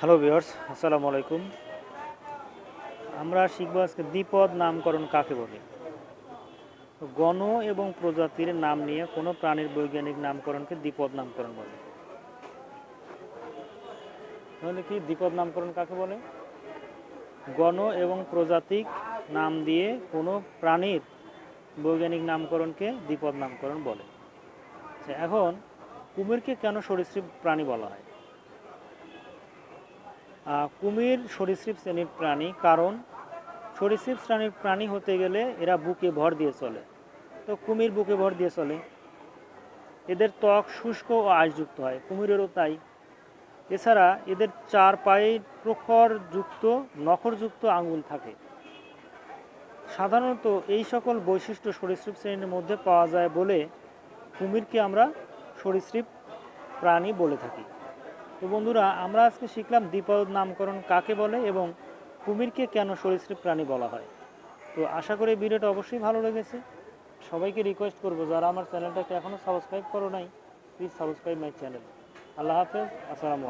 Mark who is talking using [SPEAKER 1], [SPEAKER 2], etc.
[SPEAKER 1] Hello viewers, আসসালামু আলাইকুম। আমরা শিখব আজকে দ্বিপদ নামকরণ কাকে বলে? গণ এবং প্রজাতির নাম নিয়ে কোনো প্রাণীর বৈজ্ঞানিক নামকরণকে দ্বিপদ নামকরণ বলে। তাহলে কি দ্বিপদ নামকরণ কাকে বলে? গণ এবং প্রজাতিক নাম দিয়ে কোনো প্রাণীর বৈজ্ঞানিক নামকরণকে দ্বিপদ নামকরণ বলে। আচ্ছা এখন কুমিরকে কেন সরীসৃপ প্রাণী বলা হয়? কুমির সরীসৃপ শ্রেণির প্রাণী, কারণ সরীসৃপ শ্রেণির প্রাণী হতে গেলে এরা বুকে ভর দিয়ে চলে। তো কুমির বুকে ভর দিয়ে চলে। এদের ত্বক শুষ্ক ও আঁশযুক্ত হয়, কুমিরেরও তাই। এছাড়া এদের চার পায়ে প্রখরযুক্ত, নখরযুক্ত আঙুল থাকে। সাধারণত এই সকল বৈশিষ্ট্য সরীসৃপ শ্রেণির মধ্যে পাওয়া যায় বলে কুমিরকে আমরা সরীসৃপ প্রাণী বলে থাকি। তো বন্ধুরা, আমরা আজকে শিখলাম দ্বিপদ নামকরণ কাকে বলে এবং কুমিরকে কেন সরীসৃপ প্রাণী বলা হয়। তো আশা করি ভিডিওটা অবশ্যই ভালো লেগেছে। সবাইকে রিকোয়েস্ট করব, যারা আমার চ্যানেলটাকে এখনও সাবস্ক্রাইব করো নাই প্লিজ সাবস্ক্রাইব মাই চ্যানেল আল্লাহ হাফেজ, আসসালামু